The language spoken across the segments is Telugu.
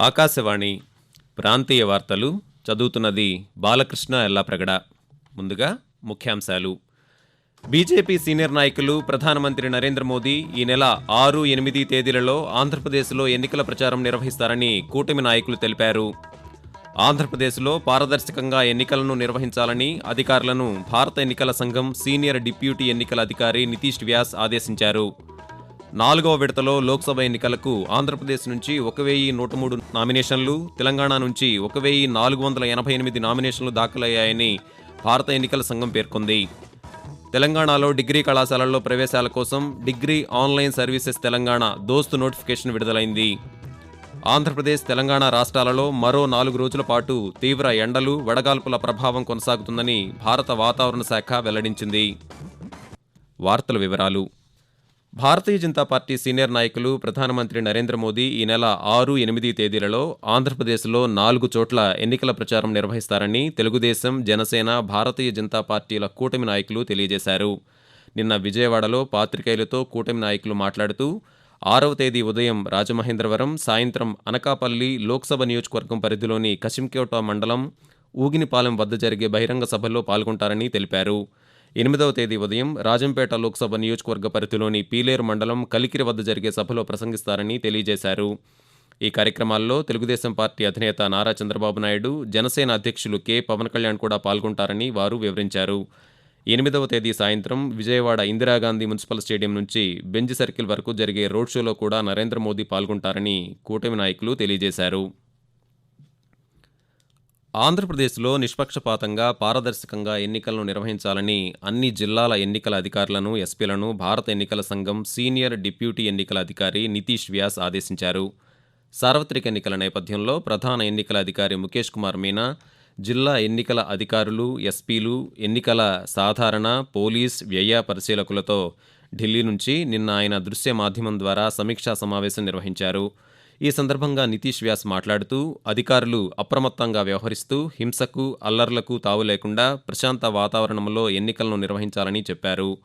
ఆకాశవాణి ప్రాంతీయ వార్తలు చదువుతున్నది బాలకృష్ణ ఎల్లాప్రగడ. ముందుగా ముఖ్యాంశాలు. బీజేపీ సీనియర్ నాయకులు ప్రధానమంత్రి నరేంద్ర మోదీ ఈ నెల ఆరు ఎనిమిది తేదీలలో ఆంధ్రప్రదేశ్లో ఎన్నికల ప్రచారం నిర్వహిస్తారని కూటమి నాయకులు తెలిపారు. ఆంధ్రప్రదేశ్లో పారదర్శకంగా ఎన్నికలను నిర్వహించాలని అధికారులను భారత ఎన్నికల సంఘం సీనియర్ డిప్యూటీ ఎన్నికల అధికారి నితీష్ వ్యాస్ ఆదేశించారు. నాలుగవ విడతలో లోక్సభ ఎన్నికలకు ఆంధ్రప్రదేశ్ నుంచి ఒక వెయ్యి నూట మూడు నామినేషన్లు తెలంగాణ నుంచి ఒక వెయ్యి నాలుగు వందల ఎనభై ఎనిమిది నామినేషన్లు దాఖలయ్యాయని భారత ఎన్నికల సంఘం పేర్కొంది. తెలంగాణలో డిగ్రీ కళాశాలల్లో ప్రవేశాల కోసం డిగ్రీ ఆన్లైన్ సర్వీసెస్ తెలంగాణ దోస్తు నోటిఫికేషన్ విడుదలైంది. ఆంధ్రప్రదేశ్ తెలంగాణ రాష్ట్రాలలో మరో నాలుగు రోజుల పాటు తీవ్ర ఎండలు వడగాల్పుల ప్రభావం కొనసాగుతుందని భారత వాతావరణ శాఖ వెల్లడించింది. వార్తల వివరాలు భారతీయ జనతా పార్టీ సీనియర్ నాయకులు ప్రధానమంత్రి నరేంద్ర మోదీ ఈ నెల ఆరు ఎనిమిది తేదీలలో ఆంధ్రప్రదేశ్లో నాలుగు చోట్ల ఎన్నికల ప్రచారం నిర్వహిస్తారని తెలుగుదేశం జనసేన భారతీయ జనతా పార్టీల కూటమి నాయకులు తెలియజేశారు. నిన్న విజయవాడలో పాత్రికేయులతో కూటమి నాయకులు మాట్లాడుతూ ఆరవ తేదీ ఉదయం రాజమహేంద్రవరం సాయంత్రం అనకాపల్లి లోక్సభ నియోజకవర్గం పరిధిలోని కశింకోట మండలం ఊగినిపాలెం వద్ద జరిగే బహిరంగ సభల్లో పాల్గొంటారని తెలిపారు. ఎనిమిదవ తేదీ ఉదయం రాజంపేట లోక్సభ నియోజకవర్గ పరిధిలోని పీలేరు మండలం కలికిరి వద్ద జరిగే సభలో ప్రసంగిస్తారని తెలియజేశారు. ఈ కార్యక్రమాల్లో తెలుగుదేశం పార్టీ అధినేత నారా చంద్రబాబు నాయుడు జనసేన అధ్యక్షులు కె. పవన్ కళ్యాణ్ కూడా పాల్గొంటారని వారు వివరించారు. ఎనిమిదవ తేదీ సాయంత్రం విజయవాడ ఇందిరాగాంధీ మున్సిపల్ స్టేడియం నుంచి బెంజ్ సర్కిల్ వరకు జరిగే రోడ్ షోలో కూడా నరేంద్ర మోదీ పాల్గొంటారని కూటమి నాయకులు తెలియజేశారు. ఆంధ్రప్రదేశ్లో నిష్పక్షపాతంగా పారదర్శకంగా ఎన్నికలను నిర్వహించాలని అన్ని జిల్లాల ఎన్నికల అధికారులను ఎస్పీలను భారత ఎన్నికల సంఘం సీనియర్ డిప్యూటీ ఎన్నికల అధికారి నితీష్ వ్యాస్ ఆదేశించారు. సార్వత్రిక ఎన్నికల నేపథ్యంలో ప్రధాన ఎన్నికల అధికారి ముఖేష్ కుమార్ మీనా జిల్లా ఎన్నికల అధికారులు ఎస్పీలు ఎన్నికల సాధారణ పోలీస్ వ్యయ పరిశీలకులతో ఢిల్లీ నుంచి నిన్న ఆయన దృశ్య మాధ్యమం ద్వారా సమీక్షా సమావేశం నిర్వహించారు. ఈ సందర్భంగా నితీష్ వ్యాస్ మాట్లాడుతూ అధికారులు అప్రమత్తంగా వ్యవహరిస్తూ హింసకు అల్లర్లకు తావు లేకుండా ప్రశాంత వాతావరణంలో ఎన్నికలను నిర్వహించాలని చెప్పారు.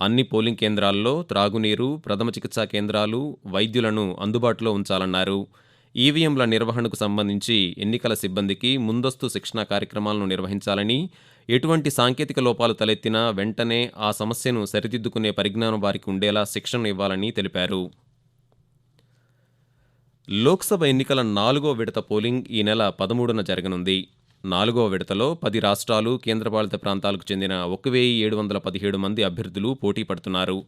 అన్ని పోలింగ్ కేంద్రాల్లో త్రాగునీరు ప్రథమ చికిత్సా కేంద్రాలు వైద్యులను అందుబాటులో ఉంచాలన్నారు. ఈవీఎంల నిర్వహణకు సంబంధించి ఎన్నికల సిబ్బందికి ముందస్తు శిక్షణ కార్యక్రమాలను నిర్వహించాలని ఎటువంటి సాంకేతిక లోపాలు తలెత్తినా వెంటనే ఆ సమస్యను సరిదిద్దుకునే పరిజ్ఞానం వారికి ఉండేలా శిక్షణ ఇవ్వాలని తెలిపారు. లోక్సభ ఎన్నికల నాలుగో విడత పోలింగ్ ఈ నెల పదమూడున జరగనుంది. నాలుగో విడతలో పది రాష్ట్రాలు కేంద్రపాలిత ప్రాంతాలకు చెందిన ఒక వెయ్యి ఏడు వందల పదిహేడు మంది అభ్యర్థులు పోటీ పడుతున్నారు.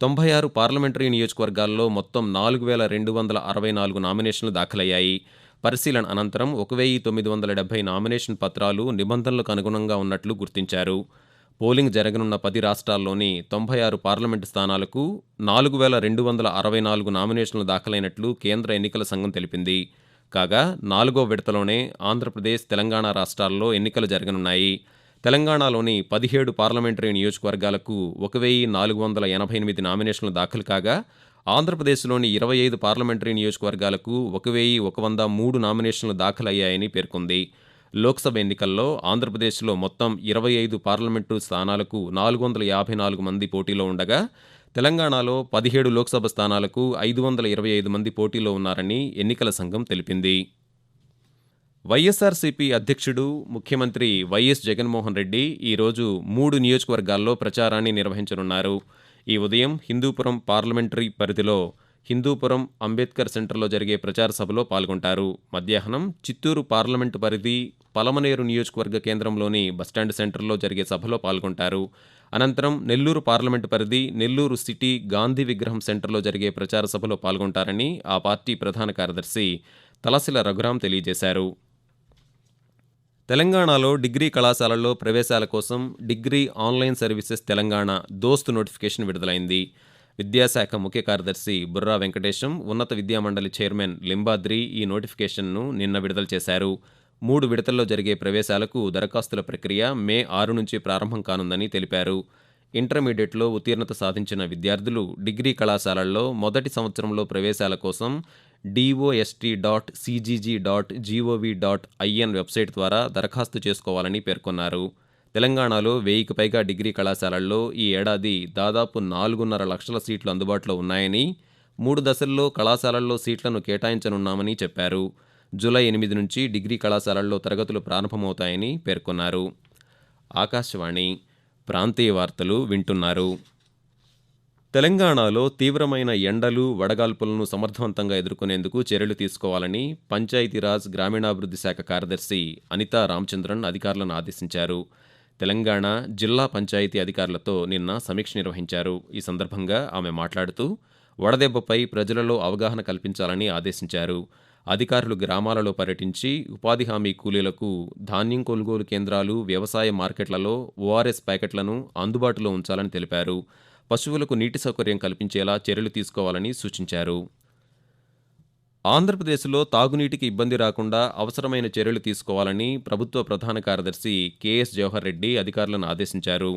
తొంభై ఆరు పార్లమెంటరీ నియోజకవర్గాల్లో మొత్తం నాలుగు వేల రెండు వందల అరవై నాలుగు నామినేషన్లు దాఖలయ్యాయి. పరిశీలన అనంతరం ఒక వెయ్యి తొమ్మిది వందల డెబ్బై నామినేషన్ పత్రాలు నిబంధనలకు అనుగుణంగా ఉన్నట్లు గుర్తించారు. పోలింగ్ జరగనున్న పది రాష్ట్రాల్లోని తొంభై ఆరు పార్లమెంటు స్థానాలకు నాలుగు వేల రెండు వందల అరవై నాలుగు నామినేషన్లు దాఖలైనట్లు కేంద్ర ఎన్నికల సంఘం తెలిపింది. కాగా నాలుగో విడతలోనే ఆంధ్రప్రదేశ్ తెలంగాణ రాష్ట్రాల్లో ఎన్నికలు జరగనున్నాయి. తెలంగాణలోని పదిహేడు పార్లమెంటరీ నియోజకవర్గాలకు ఒక వెయ్యి నాలుగు వందల ఎనభై ఎనిమిది నామినేషన్లు దాఖలు కాగా ఆంధ్రప్రదేశ్లోని ఇరవై ఐదు పార్లమెంటరీ నియోజకవర్గాలకు ఒక వెయ్యి ఒక వంద మూడు నామినేషన్లు దాఖలయ్యాయని పేర్కొంది. లోక్సభ ఎన్నికల్లో ఆంధ్రప్రదేశ్లో మొత్తం ఇరవై ఐదు పార్లమెంటు స్థానాలకు నాలుగు వందల యాభై నాలుగు మంది పోటీలో ఉండగా తెలంగాణలో పదిహేడు లోక్సభ స్థానాలకు ఐదు వందల ఇరవై ఐదు మంది పోటీలో ఉన్నారని ఎన్నికల సంఘం తెలిపింది. వైఎస్ఆర్సీపీ అధ్యక్షుడు ముఖ్యమంత్రి వైఎస్ జగన్మోహన్ రెడ్డి ఈరోజు మూడు నియోజకవర్గాల్లో ప్రచారాన్ని నిర్వహించనున్నారు. ఈ ఉదయం హిందూపురం పార్లమెంటరీ పరిధిలో హిందూపురం అంబేద్కర్ సెంటర్లో జరిగే ప్రచార సభలో పాల్గొంటారు. మధ్యాహ్నం చిత్తూరు పార్లమెంటు పరిధి పలమనేరు నియోజకవర్గ కేంద్రంలోని బస్టాండ్ సెంటర్లో జరిగే సభలో పాల్గొంటారు. అనంతరం నెల్లూరు పార్లమెంటు పరిధి నెల్లూరు సిటీ గాంధీ విగ్రహం సెంటర్లో జరిగే ప్రచార సభలో పాల్గొంటారని ఆ పార్టీ ప్రధాన కార్యదర్శి తలసిల రఘురాం తెలియజేశారు. తెలంగాణలో డిగ్రీ కళాశాలల్లో ప్రవేశాల కోసం డిగ్రీ ఆన్లైన్ సర్వీసెస్ తెలంగాణ దోస్తు నోటిఫికేషన్ విడుదలైంది. విద్యాశాఖ ముఖ్య కార్యదర్శి బుర్రా వెంకటేశం ఉన్నత విద్యామండలి చైర్మన్ లింబాద్రి ఈ నోటిఫికేషన్ను నిన్న విడుదల చేశారు. మూడు విడతల్లో జరిగే ప్రవేశాలకు దరఖాస్తుల ప్రక్రియ మే ఆరు నుంచి ప్రారంభం కానుందని తెలిపారు. ఇంటర్మీడియట్లో ఉత్తీర్ణత సాధించిన విద్యార్థులు డిగ్రీ కళాశాలల్లో మొదటి సంవత్సరంలో ప్రవేశాల కోసం D O S T dot C G G dot G O V dot I N website ద్వారా దరఖాస్తు చేసుకోవాలని పేర్కొన్నారు. తెలంగాణలో వెయ్యికి పైగా డిగ్రీ కళాశాలల్లో ఈ ఏడాది దాదాపు నాలుగున్నర లక్షల సీట్లు అందుబాటులో ఉన్నాయని మూడు దశల్లో కళాశాలల్లో సీట్లను కేటాయించనున్నామని చెప్పారు. జూలై ఎనిమిది నుంచి డిగ్రీ కళాశాలల్లో తరగతులు ప్రారంభమవుతాయని పేర్కొన్నారు. ఆకాశవాణి ప్రాంతీయ వార్తలు వింటున్నారు. తెలంగాణలో తీవ్రమైన ఎండలు వడగాల్పులను సమర్థవంతంగా ఎదుర్కొనేందుకు చర్యలు తీసుకోవాలని పంచాయతీరాజ్ గ్రామీణాభివృద్ధి శాఖ కార్యదర్శి అనితా రామచంద్రన్ అధికారులను ఆదేశించారు. తెలంగాణ జిల్లా పంచాయతీ అధికారులతో నిన్న సమీక్ష నిర్వహించారు. ఈ సందర్భంగా ఆమె మాట్లాడుతూ వడదెబ్బపై ప్రజలలో అవగాహన కల్పించాలని ఆదేశించారు. అధికారులు గ్రామాలలో పర్యటించి ఉపాధి హామీ కూలీలకు ధాన్యం కొనుగోలు కేంద్రాలు వ్యవసాయ మార్కెట్లలో ఓఆర్ఎస్ ప్యాకెట్లను అందుబాటులో ఉంచాలని తెలిపారు. పశువులకు నీటి సౌకర్యం కల్పించేలా చర్యలు తీసుకోవాలని సూచించారు. ఆంధ్రప్రదేశ్లో తాగునీటికి ఇబ్బంది రాకుండా అవసరమైన చర్యలు తీసుకోవాలని ప్రభుత్వ ప్రధాన కార్యదర్శి కెఎస్ జవహర్ రెడ్డి అధికారులను ఆదేశించారు.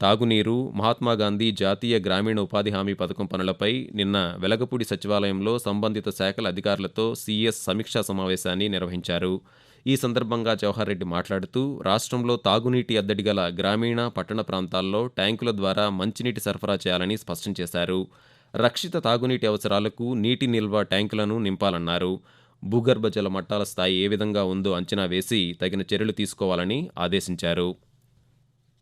తాగునీరు మహాత్మాగాంధీ జాతీయ గ్రామీణ ఉపాధి హామీ పథకం పనులపై నిన్న వెలగపూడి సచివాలయంలో సంబంధిత శాఖల అధికారులతో సీఎస్ సమీక్షా సమావేశాన్ని నిర్వహించారు. ఈ సందర్భంగా జవహర్ రెడ్డి మాట్లాడుతూ రాష్ట్రంలో తాగునీటి అద్దడి గల గ్రామీణ పట్టణ ప్రాంతాల్లో ట్యాంకుల ద్వారా మంచినీటి సరఫరా చేయాలని స్పష్టం చేశారు. రక్షిత తాగునీటి అవసరాలకు నీటి నిల్వ ట్యాంకులను నింపాలన్నారు. భూగర్భ జల మట్టాల స్థాయి ఏ విధంగా ఉందో అంచనా వేసి తగిన చర్యలు తీసుకోవాలని ఆదేశించారు.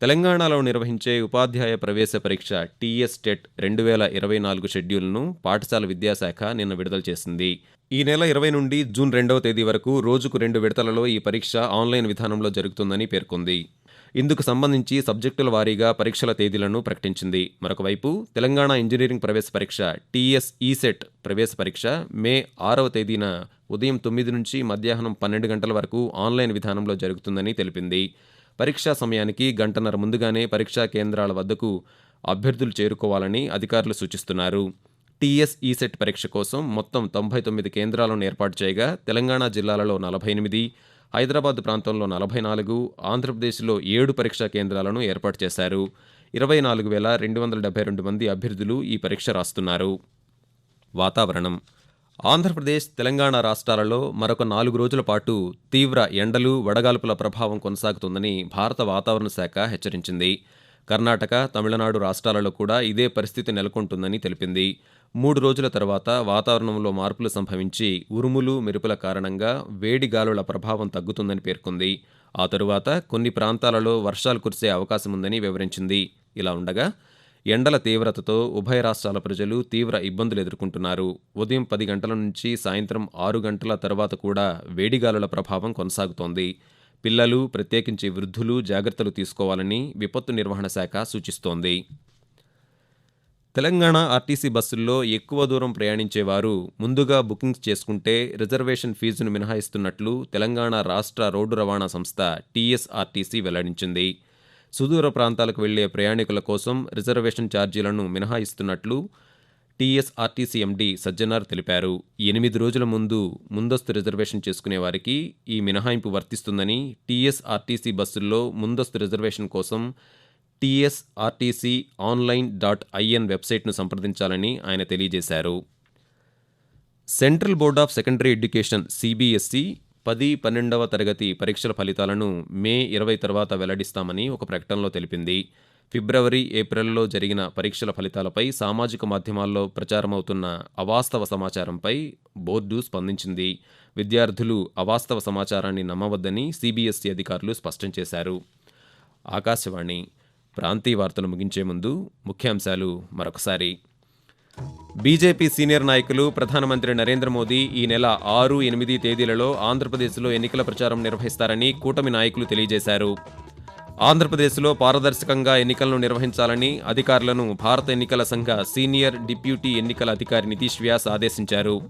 తెలంగాణలో నిర్వహించే ఉపాధ్యాయ ప్రవేశ పరీక్ష టీఎస్ టెట్ రెండు వేల ఇరవై నాలుగు షెడ్యూల్ను పాఠశాల విద్యాశాఖ నిన్న విడుదల చేసింది. ఈ నెల ఇరవై నుండి జూన్ రెండవ తేదీ వరకు రోజుకు రెండు విడతలలో ఈ పరీక్ష ఆన్లైన్ విధానంలో జరుగుతుందని పేర్కొంది. ఇందుకు సంబంధించి సబ్జెక్టుల వారీగా పరీక్షల తేదీలను ప్రకటించింది. మరొకవైపు తెలంగాణ ఇంజనీరింగ్ ప్రవేశ పరీక్ష టీఎస్ ఈసెట్ ప్రవేశ పరీక్ష మే ఆరవ తేదీన ఉదయం తొమ్మిది నుంచి మధ్యాహ్నం పన్నెండు గంటల వరకు ఆన్లైన్ విధానంలో జరుగుతుందని తెలిపింది. పరీక్షా సమయానికి గంటన్నర ముందుగానే పరీక్షా కేంద్రాల వద్దకు అభ్యర్థులు చేరుకోవాలని అధికారులు సూచిస్తున్నారు. టీఎస్ ఈసెట్ పరీక్ష కోసం మొత్తం తొంభై తొమ్మిది కేంద్రాలను ఏర్పాటు చేయగా తెలంగాణ జిల్లాలలో నలభై ఎనిమిది హైదరాబాద్ ప్రాంతంలో నలభై నాలుగు ఆంధ్రప్రదేశ్లో ఏడు పరీక్షా కేంద్రాలను ఏర్పాటు చేశారు. ఇరవై నాలుగు వేల రెండు వందల డెబ్బై రెండు మంది అభ్యర్థులు ఈ పరీక్ష రాస్తున్నారు. వాతావరణం ఆంధ్రప్రదేశ్ తెలంగాణ రాష్ట్రాలలో మరొక నాలుగు రోజుల పాటు తీవ్ర ఎండలు వడగాల్పుల ప్రభావం కొనసాగుతుందని భారత వాతావరణ శాఖ హెచ్చరించింది. కర్ణాటక తమిళనాడు రాష్ట్రాలలో కూడా ఇదే పరిస్థితి నెలకొంటుందని తెలిపింది. మూడు రోజుల తర్వాత వాతావరణంలో మార్పులు సంభవించి ఉరుములు మెరుపుల కారణంగా వేడి గాలుల ప్రభావం తగ్గుతుందని పేర్కొంది. ఆ తరువాత కొన్ని ప్రాంతాలలో వర్షాలు కురిసే అవకాశం ఉందని వివరించింది. ఇలా ఉండగా ఎండల తీవ్రతతో ఉభయ రాష్ట్రాల ప్రజలు తీవ్ర ఇబ్బందులు ఎదుర్కొంటున్నారు. ఉదయం పది గంటల నుంచి సాయంత్రం ఆరు గంటల తర్వాత కూడా వేడిగాలుల ప్రభావం కొనసాగుతోంది. పిల్లలు ప్రత్యేకించి వృద్ధులు జాగ్రత్తలు తీసుకోవాలని విపత్తు నిర్వహణ శాఖ సూచిస్తోంది. తెలంగాణ ఆర్టీసీ బస్సుల్లో ఎక్కువ దూరం ప్రయాణించేవారు ముందుగా బుకింగ్స్ చేసుకుంటే రిజర్వేషన్ ఫీజును మినహాయిస్తున్నట్లు తెలంగాణ రాష్ట్ర రోడ్డు రవాణా సంస్థ టీఎస్ఆర్టీసీ వెల్లడించింది. సుదూర ప్రాంతాలకు వెళ్ళే ప్రయాణికుల కోసం రిజర్వేషన్ ఛార్జీలను మినహాయిస్తున్నట్లు టీఎస్ఆర్టీసీ ఎండి సజ్జనార్ తెలిపారు. ఎనిమిది రోజుల ముందు ముందస్తు రిజర్వేషన్ చేసుకునే వారికి ఈ మినహాయింపు వర్తిస్తుందని టీఎస్ఆర్టీసీ బస్సుల్లో ముందస్తు రిజర్వేషన్ కోసం టీఎస్ఆర్టీసీ ఆన్లైన్ డాట్ ఐఎన్ వెబ్సైట్ను సంప్రదించాలని ఆయన తెలియజేశారు. Central board of secondary education CBSE పది పన్నెండవ తరగతి పరీక్షల ఫలితాలను మే ఇరవై తర్వాత వెల్లడిస్తామని ఒక ప్రకటనలో తెలిపింది. ఫిబ్రవరి ఏప్రిల్లో జరిగిన పరీక్షల ఫలితాలపై సామాజిక మాధ్యమాల్లో ప్రచారమవుతున్న అవాస్తవ సమాచారంపై బోర్డు స్పందించింది. విద్యార్థులు అవాస్తవ సమాచారాన్ని నమ్మవద్దని సిబిఎస్ఈ అధికారులు స్పష్టం చేశారు. ఆకాశవాణి ప్రాంతీయ వార్తలు ముగించే ముందు ముఖ్యాంశాలు మరొకసారి. బీజేపీ సీనియర్ నాయకులు ప్రధానమంత్రి నరేంద్ర మోదీ ఈ నెల ఆరు ఎనిమిది తేదీలలో ఆంధ్రప్రదేశ్లో ఎన్నికల ప్రచారం నిర్వహిస్తారని కూటమి నాయకులు తెలియజేశారు. ఆంధ్రప్రదేశ్లో పారదర్శకంగా ఎన్నికలను నిర్వహించాలని అధికారులను భారత ఎన్నికల సంఘ సీనియర్ డిప్యూటీ ఎన్నికల అధికారి నితీష్ వ్యాస్ ఆదేశించారు.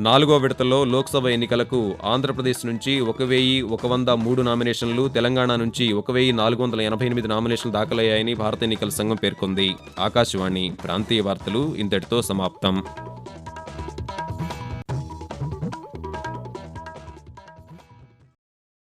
నాలుగో విడతలో లోక్సభ ఎన్నికలకు ఆంధ్రప్రదేశ్ నుంచి ఒక వెయ్యి ఒక వంద మూడు నామినేషన్లు తెలంగాణ నుంచి ఒక వెయ్యి నాలుగు వందల ఎనభై ఎనిమిది నామినేషన్లు దాఖలయ్యాయని భారత ఎన్నికల సంఘం పేర్కొంది. ఆకాశవాణి ప్రాంతీయ వార్తలు ఇంతటితో సమాప్తం.